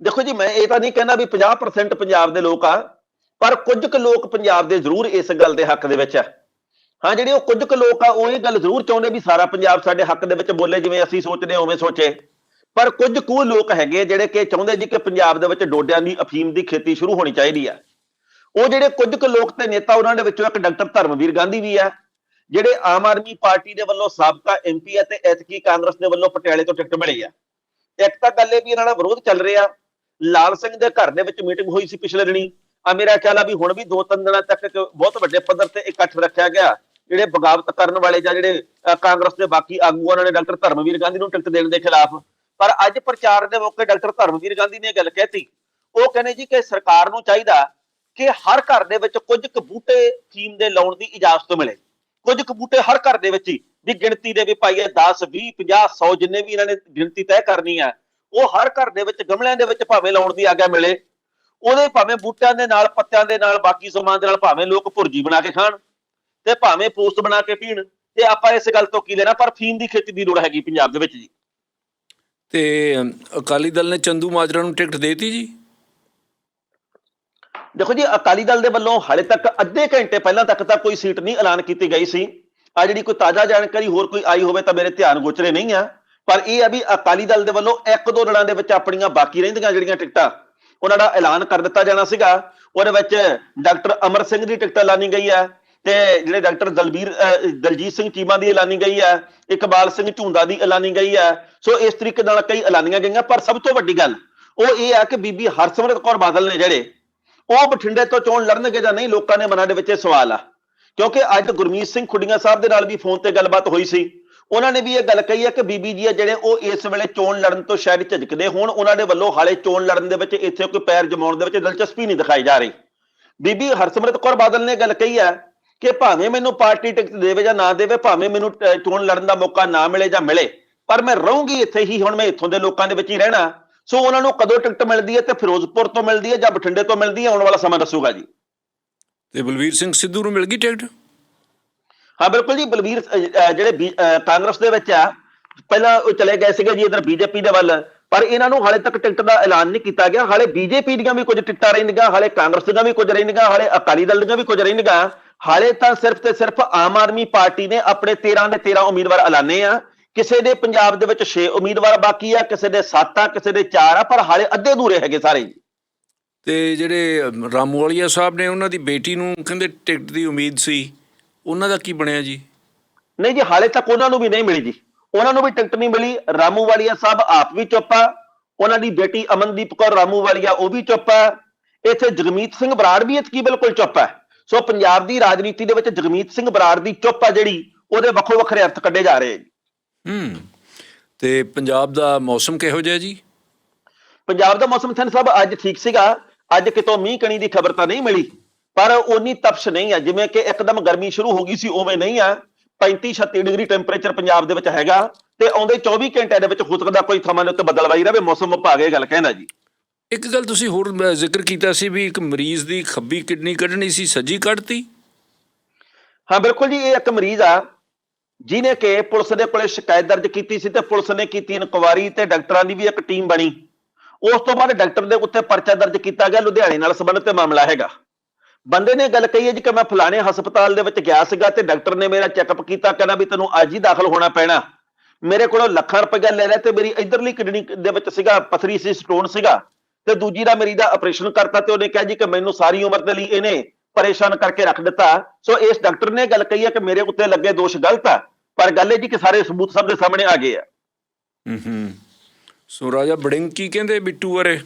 ਦੇਖੋ ਜੀ ਮੈਂ ਇਹ ਤਾਂ ਨਹੀਂ ਕਹਿੰਦਾ ਵੀ 50% ਪੰਜਾਬ ਦੇ ਲੋਕ ਆ ਪਰ ਕੁਝ ਕੁ ਲੋਕ ਪੰਜਾਬ ਦੇ ਜ਼ਰੂਰ ਇਸ ਗੱਲ ਦੇ ਹੱਕ ਦੇ ਵਿੱਚ ਆ। ਹਾਂ, ਜਿਹੜੇ ਉਹ ਕੁਝ ਕੁ ਲੋਕ ਆ, ਉਹ ਇਹ ਗੱਲ ਜ਼ਰੂਰ ਚਾਹੁੰਦੇ ਵੀ ਸਾਰਾ ਪੰਜਾਬ ਸਾਡੇ ਹੱਕ ਦੇ ਵਿੱਚ ਬੋਲੇ, ਜਿਵੇਂ ਅਸੀਂ ਸੋਚਦੇ ਹਾਂ, ਉਵੇਂ ਸੋਚੇ। ਪਰ ਕੁਝ ਕੁ ਲੋਕ ਹੈਗੇ ਜਿਹੜੇ ਕਿ ਚਾਹੁੰਦੇ ਜੀ ਕਿ ਪੰਜਾਬ ਦੇ ਵਿੱਚ ਡੋਡਿਆਂ ਦੀ, ਅਫੀਮ ਦੀ ਖੇਤੀ ਸ਼ੁਰੂ ਹੋਣੀ ਚਾਹੀਦੀ ਆ। ਉਹ ਜਿਹੜੇ ਕੁਝ ਕੁ ਲੋਕ ਤੇ ਨੇਤਾ ਉਹਨਾਂ ਦੇ ਵਿੱਚੋਂ ਇੱਕ ਡਾਕਟਰ ਧਰਮਵੀਰ ਗਾਂਧੀ ਵੀ ਆ, ਜਿਹੜੇ ਆਮ ਆਦਮੀ ਪਾਰਟੀ ਦੇ ਵੱਲੋਂ ਸਾਬਕਾ ਐਮਪੀ ਆ ਤੇ ਐਤਕੀ ਕਾਂਗਰਸ ਦੇ ਵੱਲੋਂ ਪਟਿਆਲੇ ਤੋਂ ਟਿਕਟ ਮਿਲੀ ਆ। ਇੱਕ ਤਾਂ ਗੱਲ ਇਹ ਵੀ ਇਹਨਾਂ ਦਾ ਵਿਰੋਧ ਚੱਲ ਰਿਹਾ, ਲਾਲ ਸਿੰਘ ਦੇ ਘਰ ਦੇ ਵਿੱਚ ਮੀਟਿੰਗ ਹੋਈ ਸੀ ਪਿਛਲੇ ਦਿਨੀ। ਆ ਮੇਰਾ ਖਿਆਲ ਆ ਵੀ ਹੁਣ ਵੀ ਦੋ ਤਿੰਨ ਦਿਨਾਂ ਤੱਕ ਬਹੁਤ ਵੱਡੇ ਪੱਧਰ ਤੇ ਇਕੱਠ ਰੱਖਿਆ ਗਿਆ। ਜਿਹੜੇ ਬਗਾਵਤ ਕਰਨ ਵਾਲੇ ਜਾਂ ਜਿਹੜੇ ਕਾਂਗਰਸ ਦੇ ਬਾਕੀ ਆਗੂ ਉਹਨਾਂ ਨੇ, ਡਾਕਟਰ ਧਰਮਵੀਰ ਗਾਂਧੀ ਨੂੰ ਟਿਕਟ ਦੇਣ ਦੇ ਖਿਲਾਫ। ਪਰ ਅੱਜ ਪ੍ਰਚਾਰ ਦੇ ਮੌਕੇ ਡਾਕਟਰ ਧਰਮਵੀਰ ਗਾਂਧੀ ਨੇ ਇਹ ਗੱਲ ਕਹਿਤੀ। ਉਹ ਕਹਿੰਦੇ ਜੀ ਕਿ ਸਰਕਾਰ ਨੂੰ ਚਾਹੀਦਾ ਕਿ ਹਰ ਘਰ ਦੇ ਵਿੱਚ ਕੁਝ ਕੁ ਬੂਟੇ ਕੀਮ ਦੇ ਲਾਉਣ ਦੀ ਇਜਾਜ਼ਤ ਮਿਲੇ। ਕੁਝ ਕੁ ਬੂਟੇ ਹਰ ਘਰ ਦੇ ਵਿੱਚ ਹੀ, ਵੀ ਗਿਣਤੀ ਦੇ ਵੀ ਭਾਈ ਇਹ 10 20 50 100 ਜਿੰਨੇ ਵੀ ਇਹਨਾਂ ਨੇ ਗਿਣਤੀ ਤੈਅ ਕਰਨੀ ਆ, ਉਹ ਹਰ ਘਰ ਦੇ ਵਿੱਚ ਗਮਲਿਆਂ ਦੇ ਵਿੱਚ ਭਾਵੇਂ ਲਾਉਣ ਦੀ ਆਗਿਆ ਮਿਲੇ। ਉਹਦੇ ਭਾਵੇਂ ਬੂਟਿਆਂ ਦੇ ਨਾਲ, ਪੱਤਿਆਂ ਦੇ ਨਾਲ, ਬਾਕੀ ਸਮਾਨ ਦੇ ਨਾਲ ਭਾਵੇਂ ਲੋਕ ਭੁਰਜੀ ਬਣਾ ਕੇ ਖਾਣ। ਤੇ ਭਾਵੇਂ ਪੋਸਟ ਬਣਾ ਕੇ ਪੀਣ ਤੇ ਆਪਾਂ ਇਸ ਗੱਲ ਤੋਂ ਕੀ ਲੈਣਾ? ਪਰ ਫੀਮ ਦੀ ਖੇਤੀ ਦੀ ਲੋੜ ਹੈਗੀ ਪੰਜਾਬ ਦੇ ਵਿੱਚ ਜੀ।
ਤੇ ਅਕਾਲੀ ਦਲ ਨੇ ਚੰਦੂ ਮਾਜਰਾ ਨੂੰ ਟਿਕਟ ਦੇਤੀ ਜੀ?
ਦੇਖੋ ਜੀ ਅਕਾਲੀ ਦਲ ਦੇ ਵੱਲੋਂ ਹਾਲੇ ਤੱਕ ਅੱਧੇ ਘੰਟੇ ਪਹਿਲਾਂ ਤੱਕ ਤਾਂ ਕੋਈ ਸੀਟ ਨਹੀਂ ਐਲਾਨ ਕੀਤੀ ਗਈ ਸੀ। ਆ ਜਿਹੜੀ ਕੋਈ ਤਾਜ਼ਾ ਜਾਣਕਾਰੀ ਹੋਰ ਕੋਈ ਆਈ ਹੋਵੇ ਤਾਂ ਮੇਰੇ ਧਿਆਨ ਗੋਚਰੇ ਨਹੀਂ ਆ। ਪਰ ਇਹ ਆ ਵੀ ਅਕਾਲੀ ਦਲ ਦੇ ਵੱਲੋਂ ਇੱਕ ਦੋ ਦਿਨਾਂ ਦੇ ਵਿੱਚ ਆਪਣੀਆਂ ਬਾਕੀ ਰਹਿੰਦੀਆਂ ਜਿਹੜੀਆਂ ਟਿਕਟਾਂ ਉਹਨਾਂ ਦਾ ਐਲਾਨ ਕਰ ਦਿੱਤਾ ਜਾਣਾ ਸੀਗਾ। ਉਹਦੇ ਵਿੱਚ ਡਾਕਟਰ ਅਮਰ ਸਿੰਘ ਦੀ ਟਿਕਟ ਐਲਾਨੀ ਗਈ ਹੈ। ਤੇ ਜਿਹੜੇ ਡਾਕਟਰ ਦਲਬੀਰ ਦਲਜੀਤ ਸਿੰਘ ਚੀਮਾ ਦੀ ਐਲਾਨੀ ਗਈ ਹੈ, ਇਕਬਾਲ ਸਿੰਘ ਝੁੰਦਾ ਦੀ ਐਲਾਨੀ ਗਈ ਹੈ, ਸੋ ਇਸ ਤਰੀਕੇ ਨਾਲ ਕਈ ਐਲਾਨੀਆਂ ਗਈਆਂ, ਪਰ ਸਭ ਤੋਂ ਵੱਡੀ ਗੱਲ ਉਹ ਇਹ ਆ ਕਿ ਬੀਬੀ ਹਰਸਿਮਰਤ ਕੌਰ ਬਾਦਲ ਨੇ ਜਿਹੜੇ, ਉਹ ਬਠਿੰਡੇ ਤੋਂ ਚੋਣ ਲੜਨਗੇ ਜਾਂ ਨਹੀਂ, ਲੋਕਾਂ ਦੇ ਮਨਾਂ ਦੇ ਵਿੱਚ ਇਹ ਸਵਾਲ ਆ। ਕਿਉਂਕਿ ਅੱਜ ਗੁਰਮੀਤ ਸਿੰਘ ਖੁੱਡੀਆਂ ਸਾਹਿਬ ਦੇ ਨਾਲ ਵੀ ਫੋਨ ਤੇ ਗੱਲਬਾਤ ਹੋਈ ਸੀ। ਉਹਨਾਂ ਨੇ ਵੀ ਇਹ ਗੱਲ ਕਹੀ ਹੈ ਕਿ ਬੀਬੀ ਜੀ ਆ ਜਿਹੜੇ ਉਹ ਇਸ ਵੇਲੇ ਚੋਣ ਲੜਨ ਤੋਂ ਸ਼ਾਇਦ ਝਿਜਕਦੇ ਹੋਣ, ਉਹਨਾਂ ਦੇ ਵੱਲੋਂ ਹਾਲੇ ਚੋਣ ਲੜਨ ਦੇ ਵਿੱਚ ਇੱਥੇ ਕੋਈ ਪੈਰ ਜਮਾਉਣ ਦੇ ਵਿੱਚ ਦਿਲਚਸਪੀ ਨਹੀਂ ਦਿਖਾਈ ਜਾ ਰਹੀ। ਬੀਬੀ ਹਰਸਿਮਰਤ ਕੌਰ ਬਾਦਲ ਨੇ ਗੱਲ ਕਹੀ ਹੈ ਕਿ ਭਾਵੇਂ ਮੈਨੂੰ ਪਾਰਟੀ ਟਿਕਟ ਦੇਵੇ ਜਾਂ ਨਾ ਦੇਵੇ ਭਾਵੇਂ ਮੈਨੂੰ ਚੋਣ ਲੜਨ ਦਾ ਮੌਕਾ ਨਾ ਮਿਲੇ ਜਾਂ ਮਿਲੇ ਪਰ ਮੈਂ ਰਹੂੰਗੀ ਇੱਥੇ ਹੀ ਹੁਣ ਮੈਂ ਇੱਥੋਂ ਦੇ ਲੋਕਾਂ ਦੇ ਵਿੱਚ ਹੀ ਰਹਿਣਾ। ਸੋ ਉਹਨਾਂ ਨੂੰ ਕਦੋਂ ਟਿਕਟ ਮਿਲਦੀ ਹੈ ਤੇ ਫਿਰੋਜ਼ਪੁਰ ਤੋਂ ਮਿਲਦੀ ਹੈ ਜਾਂ ਬਠਿੰਡੇ ਤੋਂ ਮਿਲਦੀ ਹੈ ਆਉਣ ਵਾਲਾ ਸਮਾਂ ਦੱਸੂਗਾ ਜੀ।
ਤੇ ਬਲਵੀਰ ਸਿੰਘ ਸਿੱਧੂ ਨੂੰ ਮਿਲ ਗਈ ਟਿਕਟ
ਹਾਂ ਬਿਲਕੁਲ ਜੀ ਬਲਵੀਰ ਅਹ, ਜਿਹੜੇ ਕਾਂਗਰਸ ਦੇ ਵਿੱਚ ਆ ਪਹਿਲਾਂ ਉਹ ਚਲੇ ਗਏ ਸੀਗੇ ਜੀ ਇਧਰ ਬੀਜੇਪੀ ਦੇ ਵੱਲ ਪਰ ਇਹਨਾਂ ਨੂੰ ਹਾਲੇ ਤੱਕ ਟਿਕਟ ਦਾ ਐਲਾਨ ਨਹੀਂ ਕੀਤਾ ਗਿਆ। ਹਾਲੇ ਬੀਜੇਪੀ ਦੀਆਂ ਵੀ ਕੁਝ ਟਿਕਟਾਂ ਰਹਿੰਦੀਆਂ ਹਾਲੇ ਕਾਂਗਰਸ ਦੀਆਂ ਵੀ ਕੁਝ ਰਹਿੰਦੀਆਂ ਹਾਲੇ ਅਕਾਲੀ ਦਲ ਦੀਆਂ ਵੀ ਕੁਝ ਰਹਿੰਦੀਆਂ। ਹਾਲੇ ਤਾਂ ਸਿਰਫ ਤੇ ਸਿਰਫ ਆਮ ਆਦਮੀ ਪਾਰਟੀ ਨੇ ਆਪਣੇ 13 ਦੇ 13 ਉਮੀਦਵਾਰ ਐਲਾਨੇ ਆ। ਕਿਸੇ ਦੇ ਪੰਜਾਬ ਦੇ ਵਿੱਚ 6 ਉਮੀਦਵਾਰ ਬਾਕੀ ਆ ਕਿਸੇ ਦੇ 7 ਆ ਕਿਸੇ ਦੇ 4 ਆ ਪਰ ਹਾਲੇ ਅੱਧੇ ਅਧੂਰੇ ਹੈਗੇ ਸਾਰੇ।
ਤੇ ਜਿਹੜੇ ਅਮ, ਰਾਮੂਵਾਲੀਆ ਸਾਹਿਬ ਨੇ ਉਹਨਾਂ ਦੀ ਬੇਟੀ ਨੂੰ ਕਹਿੰਦੇ ਟਿਕਟ ਦੀ ਉਮੀਦ ਸੀ। ਉਹਨਾਂ ਦਾ ਕੀ ਬਣਿਆ ਜੀ?
ਨਹੀਂ ਜੀ ਹਾਲੇ ਤੱਕ ਉਹਨਾਂ ਨੂੰ ਵੀ ਨਹੀਂ ਮਿਲੀ ਜੀ। ਉਹਨਾਂ ਨੂੰ ਵੀ ਟਿਕਟ ਨਹੀਂ ਮਿਲੀ। ਰਾਮੂ ਵਾਲੀਆ ਸਾਹਿਬ ਆਪ ਵੀ ਚੁੱਪ ਆ। ਉਹਨਾਂ ਦੀ ਬੇਟੀ ਅਮਨਦੀਪ ਕੌਰ ਰਾਮੂ ਵਾਲੀਆ ਉਹ ਵੀ ਚੁੱਪ ਆ। ਇੱਥੇ ਜਗਮੀਤ ਸਿੰਘ ਬਰਾੜ ਵੀ ਇਤਕੀ ਬਿਲਕੁਲ ਚੁੱਪ ਹੈ ਸੋ ਪੰਜਾਬ ਦੀ ਰਾਜਨੀਤੀ ਦੇ ਵਿੱਚ ਜਗਮੀਤ ਸਿੰਘ ਬਰਾੜ ਦੀ ਚੁੱਪ ਆ ਜਿਹੜੀ ਉਹਦੇ ਵੱਖੋ ਵੱਖਰੇ ਅਰਥ ਕੱਢੇ ਜਾ ਰਹੇ
ਹੂੰ ਤੇ ਪੰਜਾਬ ਦਾ ਮੌਸਮ ਕਿਹੋ ਜਿਹਾ ਜੀ?
ਪੰਜਾਬ ਦਾ ਮੌਸਮ ਥਨ ਸਾਹਿਬ ਅੱਜ ਠੀਕ ਸੀਗਾ ਅੱਜ ਕਿਤੋਂ ਮੀਂਹ ਕਣੀ ਦੀ ਖਬਰ ਤਾਂ ਨਹੀਂ ਮਿਲੀ ਪਰ ਉਨੀ ਤਪਸ਼ ਨਹੀਂ ਆ ਜਿਵੇਂ ਕਿ ਇੱਕਦਮ ਗਰਮੀ ਸ਼ੁਰੂ ਹੋ ਗਈ ਸੀ ਉਵੇਂ ਨਹੀਂ ਆ। 35 36 ਡਿਗਰੀ ਟੈਂਪਰੇਚਰ ਪੰਜਾਬ ਦੇ ਵਿੱਚ ਹੈਗਾ ਤੇ ਆਉਂਦੇ 24 ਘੰਟਿਆਂ ਦੇ ਵਿੱਚ ਹੋ ਸਕਦਾ ਕੋਈ ਥਾਵਾਂ ਦੇ ਉੱਤੇ ਬਦਲਵਾਈ ਰਵੇ ਮੌਸਮ ਵਿਭਾਗ ਇਹ ਗੱਲ ਕਹਿੰਦਾ ਜੀ।
ਇੱਕ ਗੱਲ ਤੁਸੀਂ ਹੋਰ ਜ਼ਿਕਰ ਕੀਤਾ ਸੀ ਵੀ ਇੱਕ ਮਰੀਜ਼ ਦੀ ਖੱਬੀ ਕਿਡਨੀ ਕੱਢਣੀ ਸੀ, ਸੱਜੀ ਕੱਢਤੀ?
ਹਾਂ, ਬਿਲਕੁਲ ਜੀ, ਇਹ ਇੱਕ ਮਰੀਜ਼ ਆ ਜਿਨੇ ਕਿ ਪੁਲਿਸ ਦੇ ਕੋਲੇ ਸ਼ਿਕਾਇਤ ਦਰਜ ਕੀਤੀ ਸੀ ਤੇ ਪੁਲਿਸ ਨੇ ਕੀਤੀ ਇਨਕੁਆਰੀ ਤੇ ਡਾਕਟਰਾਂ ਦੀ ਵੀ ਇੱਕ ਟੀਮ ਬਣੀ। ਉਸ ਤੋਂ ਬਾਅਦ ਡਾਕਟਰ ਦੇ ਉੱਤੇ ਪਰਚਾ ਦਰਜ ਕੀਤਾ ਗਿਆ, ਲੁਧਿਆਣੇ ਨਾਲ ਸੰਬੰਧਿਤ ਮਾਮਲਾ ਹੈਗਾ। ਬੰਦੇ ਨੇ ਗੱਲ ਕਹੀ ਹੈ ਜੀ ਕਿ ਮੈਂ ਫਲਾਣੇ ਹਸਪਤਾਲ ਦੇ ਵਿੱਚ ਗਿਆ ਸੀਗਾ ਤੇ ਡਾਕਟਰ ਨੇ ਮੇਰਾ ਚੈੱਕਅਪ ਕੀਤਾ, ਕਹਿੰਦਾ ਵੀ ਤੈਨੂੰ ਅੱਜ ਹੀ ਦਾਖਲ ਹੋਣਾ ਪੈਣਾ। ਮੇਰੇ ਕੋਲੋਂ ਲੱਖਾਂ ਰੁਪਏ ਲੈ ਲਿਆ ਤੇ ਮੇਰੀ ਇਧਰਲੀ ਕਿਡਨੀ ਦੇ ਵਿੱਚ ਸੀਗਾ ਪਥਰੀ ਸੀ ਸਟੋਨ ਸੀਗਾ। ਤੇ ਦੂਜੀ ਦਾ ਮੇਰੀ ਦਾ ਆਪਰੇਸ਼ਨ ਕਰਤਾ ਤੇ ਉਹਨੇ ਕਿਹਾ ਜੀ ਕਿ ਮੈਨੂੰ ਸਾਰੀ ਉਮਰ ਦੇ ਲਈ ਇਹਨੇ ਪਰੇਸ਼ਾਨ ਕਰਕੇ ਰੱਖ ਦਿੱਤਾ। ਸੋ ਇਸ ਡਾਕਟਰ ਨੇ ਗੱਲ ਕਹੀ ਹੈ ਕਿ ਮੇਰੇ ਉੱਤੇ ਲੱਗੇ ਦੋਸ਼ ਗਲਤ ਆ ਪਰ ਗੱਲ ਇਹ ਜੀ ਕਿ ਸਾਰੇ ਸਬੂਤ ਸਭ ਦੇ ਸਾਹਮਣੇ ਆ ਗਏ ਆ।
ਹੂੰ ਹੂੰ ਸੋ ਰਾਜਾ ਬੜਿੰਗ ਕੀ ਕਹਿੰਦੇ ਬਿੱਟੂ ਬਾਰੇ?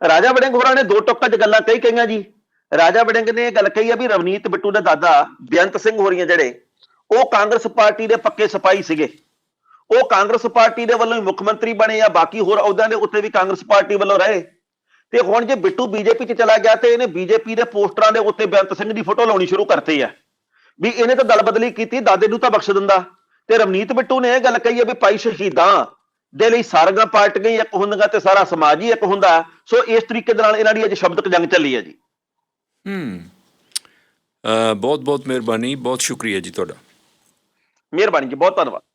ਰਾਜਾ ਵੜਿੰਗ ਹੋਰਾਂ ਨੇ ਦੋ ਟੋਕਾਂ 'ਚ ਗੱਲਾਂ ਕਹੀ ਕਹੀਆਂ ਜੀ। ਰਾਜਾ ਵੜਿੰਗ ਨੇ ਇਹ ਗੱਲ ਕਹੀ ਆ ਵੀ ਰਵਨੀਤ ਬਿੱਟੂ ਦੇ ਦਾਦਾ ਬੇਅੰਤ ਸਿੰਘ ਹੋਰੀਆਂ ਜਿਹੜੇ ਉਹ ਕਾਂਗਰਸ ਪਾਰਟੀ ਦੇ ਪੱਕੇ ਸਿਪਾਹੀ ਸੀਗੇ। ਉਹ ਕਾਂਗਰਸ ਪਾਰਟੀ ਦੇ ਵੱਲੋਂ ਹੀ ਮੁੱਖ ਮੰਤਰੀ ਬਣੇ ਆ ਬਾਕੀ ਹੋਰ ਅਹੁਦਿਆਂ ਦੇ ਉੱਤੇ ਵੀ ਕਾਂਗਰਸ ਪਾਰਟੀ ਵੱਲੋਂ ਰਹੇ। ਤੇ ਹੁਣ ਜੇ ਬਿੱਟੂ ਬੀਜੇਪੀ 'ਚ ਚਲਾ ਗਿਆ ਤੇ ਇਹਨੇ ਬੀਜੇਪੀ ਦੇ ਪੋਸਟਰਾਂ ਦੇ ਉੱਤੇ ਬੇਅੰਤ ਸਿੰਘ ਦੀ ਫੋਟੋ ਲਾਉਣੀ ਸ਼ੁਰੂ ਕਰਤੀ ਆ। ਵੀ ਇਹਨੇ ਤਾਂ ਦਲ ਬਦਲੀ ਕੀਤੀ ਦਾਦੇ ਨੂੰ ਤਾਂ ਬਖਸ਼ ਦਿੰਦਾ। ਤੇ ਰਵਨੀਤ ਬਿੱਟੂ ਨੇ ਇਹ ਗੱਲ ਕਹੀ ਹੈ ਵੀ ਭਾਈ ਸ਼ਹੀਦਾਂ ਦੇ ਲਈ ਸਾਰੀਆਂ ਪਾਰਟੀਆਂ ਹੀ ਇੱਕ ਹੁੰਦੀਆਂ ਤੇ ਸਾਰਾ ਸਮਾਜ ਹੀ ਇੱਕ ਹੁੰਦਾ। ਸੋ ਇਸ ਤਰੀਕੇ ਦੇ ਨਾਲ ਇਹਨਾਂ ਦੀ ਅੱਜ ਸ਼ਬਦਕ ਜੰਗ ਚੱਲੀ ਹੈ ਜੀ।
ਹੂੰ। ਬਹੁਤ ਬਹੁਤ ਮਿਹਰਬਾਨੀ ਬਹੁਤ ਸ਼ੁਕਰੀਆ ਜੀ ਤੁਹਾਡਾ।
ਮਿਹਰਬਾਨੀ ਜੀ ਬਹੁਤ ਧੰਨਵਾਦ।